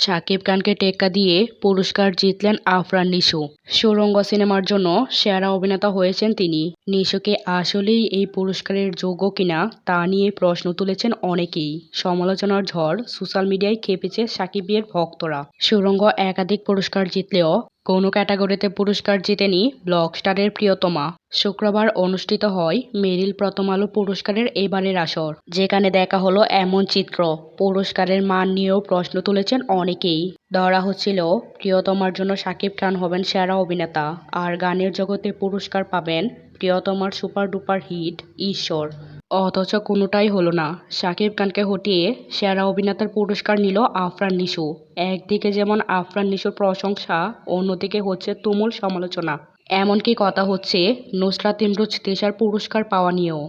শাকিব খানকে টেক্কা দিয়ে পুরস্কার জিতলেন আফরান নিশু। সুরঙ্গ সিনেমার জন্য সেরা অভিনেতা হয়েছেন তিনি। নিশুকে আসলেই এই পুরস্কারের যোগ্য কিনা তা নিয়ে প্রশ্ন তুলেছেন অনেকেই। সমালোচনার ঝড় সোশ্যাল মিডিয়ায় খেপেছে সাকিবের ভক্তরা। সুরঙ্গ একাধিক পুরস্কার জিতলেও কোনো ক্যাটাগরিতে পুরস্কার জিতেনি ব্লকস্টারের প্রিয়তমা। শুক্রবার অনুষ্ঠিত হয় মেরিল প্রথম আলো পুরস্কারের এবারের আসর, যেখানে দেখা হলো এমন চিত্র। পুরস্কারের মান নিয়েও প্রশ্ন তুলেছেন অনেকেই। ধরা হচ্ছিল, প্রিয়তমার জন্য সাকিব খান হবেন সেরা অভিনেতা, আর গানের জগতে পুরস্কার পাবেন প্রিয়তমার সুপার ডুপার হিট ঈশ্বর। অথচ কোনোটাই হলো না। শাকিব খানকে হটিয়ে সেরা অভিনেতার পুরস্কার নিল আফরান নিশু। একদিকে যেমন আফরান নিশুর প্রশংসা, অন্যদিকে হচ্ছে তুমুল সমালোচনা। এমনকি কথা হচ্ছে নুসরাত ইমরোজ তিশার পুরস্কার পাওয়া নিয়েও।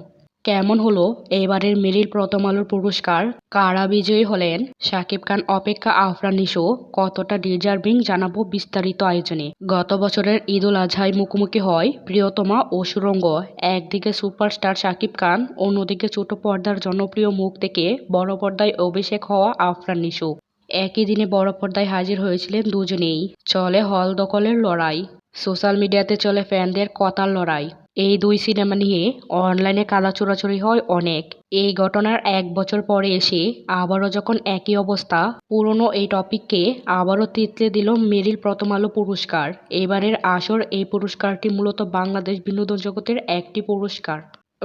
কেমন হলো এবারের মেরিল প্রথম আলোর পুরস্কার? কারা বিজয়ী হলেন? শাকিব খান অপেক্ষা আফরান নিশো, কতটা ডিজার্ভিং জানাব বিস্তারিত আয়োজনে। গত বছরের ঈদুল আজহায় মুখোমুখি হয় প্রিয়তমা ও সুরঙ্গ। একদিকে সুপারস্টার শাকিব খান, অন্যদিকে ছোট পর্দার জনপ্রিয় মুখ থেকে বড় পর্দায় অভিষেক হওয়া আফরান নিশো। একই দিনে বড় পর্দায় হাজির হয়েছিলেন দুজনেই। চলে হল দখলের লড়াই। সোশ্যাল মিডিয়াতে চলে ফ্যানদের কথার লড়াই। এই দুই সিনেমা নিয়ে অনলাইনে কাদা চোরাচুরি হয় অনেক। এই ঘটনার এক বছর পরে এসে আবারও যখন একই অবস্থা, পুরনো এই টপিককে আবারও তিতলে দিল মেরিল প্রথম আলো পুরস্কার। এবারের আসর এই পুরস্কারটি মূলত বাংলাদেশ বিনোদন জগতের একটি পুরস্কার।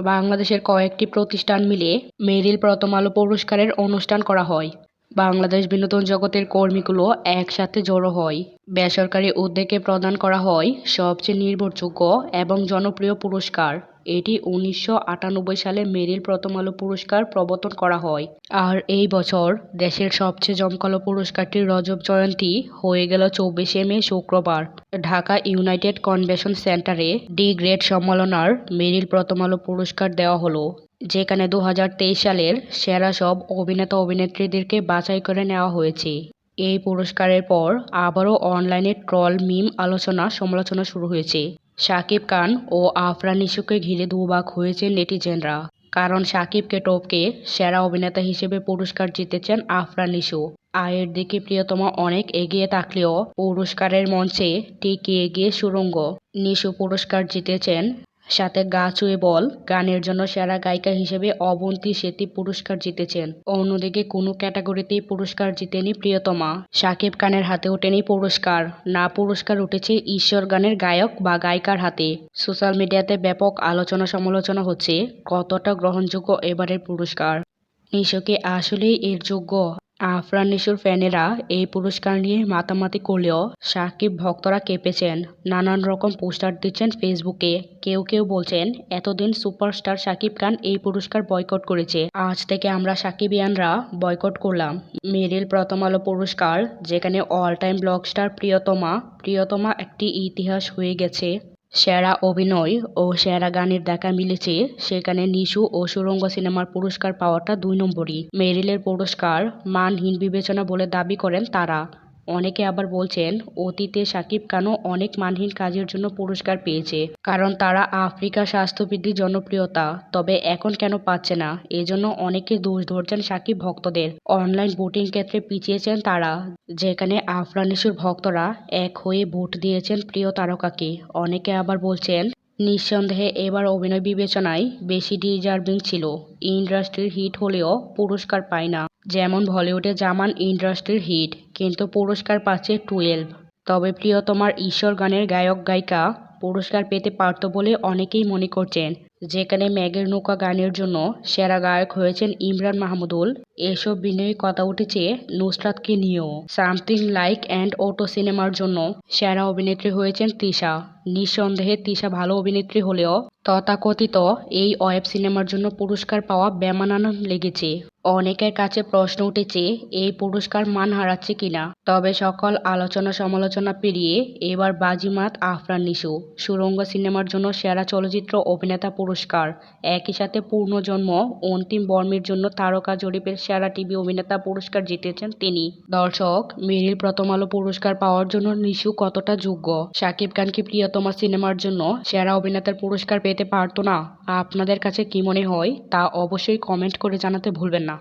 বাংলাদেশের কয়েকটি প্রতিষ্ঠান মিলে মেরিল প্রথম আলো পুরস্কারের অনুষ্ঠান করা হয়। বাংলাদেশ বিনোদন জগতের কর্মীগুলো একসাথে জড়ো হয়। বেসরকারি উদ্যোগে প্রদান করা হয় সবচেয়ে নির্ভরযোগ্য এবং জনপ্রিয় পুরস্কার। এটি উনিশশো আটানব্বই সালে মেরিল প্রথম আলো পুরস্কার প্রবর্তন করা হয়। আর এই বছর দেশের সবচেয়ে জমকালো পুরস্কারটির রজব জয়ন্তী হয়ে গেল চব্বিশে মে, শুক্রবার। ঢাকা ইউনাইটেড কনভেনশন সেন্টারে ডি গ্রেড সম্মেলনার মেরিল প্রথম আলো পুরস্কার দেওয়া হলো। যেখানে দু হাজার তেইশ সালের সেরা সব অভিনেতা অভিনেত্রীদেরকে বাছাই করে নেওয়া হয়েছে। এই পুরস্কারের পর আবারও অনলাইনে ট্রল, মিম আলোচনা, সমালোচনা শুরু হয়েছে। শাকিব খান ও আফরান নিশোকে ঘিরে দুবাক হয়েছে নেটিজেনরা। কারণ শাকিবকে টপকে সেরা অভিনেতা হিসেবে পুরস্কার জিতেছেন আফরান নিশো আয়ের দিকে প্রিয়তমা অনেক এগিয়ে থাকলেও পুরস্কারের মঞ্চে টিকিয়ে এগিয়ে সুরঙ্গ নিশু পুরস্কার জিতেছেন সাথে গা ছুঁয়ে বল, গানের জন্য সেরা গায়িকা হিসেবে অবন্তী সেতী পুরস্কার জিতেছেন। অন্যদিকে কোনো ক্যাটাগরিতেই পুরস্কার জিতেনি প্রিয়তমা। শাকিব খানের হাতে ওঠেনি পুরস্কার। না পুরস্কার উঠেছে ঈশ্বর গানের গায়ক বা গায়িকার হাতে। সোশ্যাল মিডিয়াতে ব্যাপক আলোচনা সমালোচনা হচ্ছে, কতটা গ্রহণযোগ্য এবারের পুরস্কার? নিশোকে আসলেই এর যোগ্য? আফরান নিশোর ফ্যানেরা এই পুরস্কার নিয়ে মাতামাতি করলেও সাকিব ভক্তরা কেঁপেছেন। নানান রকম পোস্টার দিচ্ছেন ফেসবুকে। কেউ কেউ বলছেন, এতদিন সুপারস্টার সাকিব খান এই পুরস্কার বয়কট করেছে। আজ থেকে আমরা সাকিবিয়ানরা বয়কট করলাম। মেরিল প্রথম আলো পুরস্কার, যেখানে অল টাইম ব্লকস্টার প্রিয়তমা প্রিয়তমা একটি ইতিহাস হয়ে গেছে। সেরা অভিনয় ও সেরা গানের দেখা মিলেছে। সেখানে নিশু ও সুরঙ্গ সিনেমার পুরস্কার পাওয়াটা দুই নম্বরই। মেরিলের পুরস্কার মানহীন বিবেচনা বলে দাবি করেন তারা। অনেকে আবার বলছেন, অতীতে সাকিব খানও অনেক মানহীন কাজের জন্য পুরস্কার পেয়েছে, কারণ তারা আফ্রিকা স্বাস্থ্যবিধি জনপ্রিয়তা, তবে এখন কেন পাচ্ছে না? এজন্য অনেকে দোষ ধরছেন সাকিব ভক্তদের। অনলাইন ভোটিং ক্ষেত্রে পিছিয়েছেন তারা, যেখানে আফরানিসুর ভক্তরা এক হয়ে ভোট দিয়েছেন প্রিয় তারকাকে। অনেকে আবার বলছেন, নিঃসন্দেহে এবার অভিনয় বিবেচনায় বেশি ডিজার্ভিং ছিল, ইন্ডাস্ট্রির হিট হলেও পুরস্কার পায় না। যেমন বলিউডে জামান ইন্ডাস্ট্রির হিট কিন্তু পুরস্কার পাচ্ছে টুয়েলভ। তবে প্রিয়তমার ঈশ্বর গানের গায়ক গায়িকা পুরস্কার পেতে পারত বলে অনেকেই মনে করছেন। যেখানে ম্যাগের নৌকা গানের জন্য সেরা গায়ক হয়েছেন ইমরান মাহমুদুল। এসব বিনয়ী কথা উঠেছে নুসরাতকে নিয়েও। সামথিং লাইক অ্যান্ড অটো সিনেমার জন্য সেরা অভিনেত্রী হয়েছেন তৃষা নিঃসন্দেহে তৃষা ভালো অভিনেত্রী হলেও তথাকথিত এই ওয়েব সিনেমার জন্য পুরস্কার পাওয়া বেমানান লেগেছে। অনেকের কাছে প্রশ্ন উঠেছে, এই পুরস্কার মান হারাচ্ছে কিনা? তবে সকল আলোচনা সমালোচনা পেরিয়ে এবার বাজিমাত আফরান নিশু। সুরঙ্গ সিনেমার জন্য সেরা চলচ্চিত্র অভিনেতা পুরস্কার। একই সাথে পূর্ণজন্ম অন্তিম বর্মের জন্য তারকা জরিপের সেরা টিভি অভিনেতা পুরস্কার জিতেছেন তিনি। দর্শক, মেরিল প্রথম আলো পুরস্কার পাওয়ার জন্য নিশু কতটা যোগ্য? শাকিব খানকে প্রিয়তমা সিনেমার জন্য সেরা অভিনেতার পুরস্কার পেতে পারতো না? আপনাদের কাছে কি মনে হয়? তা অবশ্যই কমেন্ট করে জানাতে ভুলবেন না।